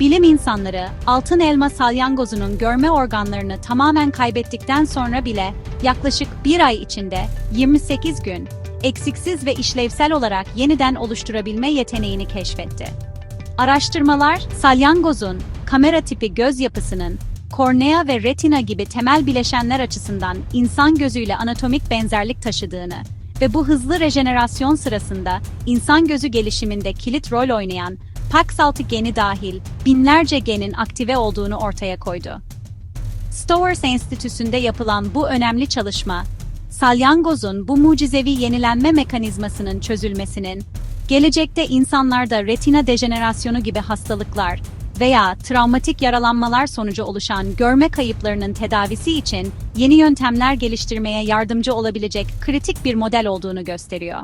Bilim insanları, altın elma salyangozunun görme organlarını tamamen kaybettikten sonra bile yaklaşık bir ay içinde 28 gün eksiksiz ve işlevsel olarak yeniden oluşturabilme yeteneğini keşfetti. Araştırmalar, salyangozun kamera tipi göz yapısının kornea ve retina gibi temel bileşenler açısından insan gözüyle anatomik benzerlik taşıdığını ve bu hızlı rejenerasyon sırasında insan gözü gelişiminde kilit rol oynayan PAX6 geni dahil binlerce genin aktive olduğunu ortaya koydu. Stowers Enstitüsü'nde yapılan bu önemli çalışma, salyangozun bu mucizevi yenilenme mekanizmasının çözülmesinin, gelecekte insanlarda retina dejenerasyonu gibi hastalıklar veya travmatik yaralanmalar sonucu oluşan görme kayıplarının tedavisi için yeni yöntemler geliştirmeye yardımcı olabilecek kritik bir model olduğunu gösteriyor.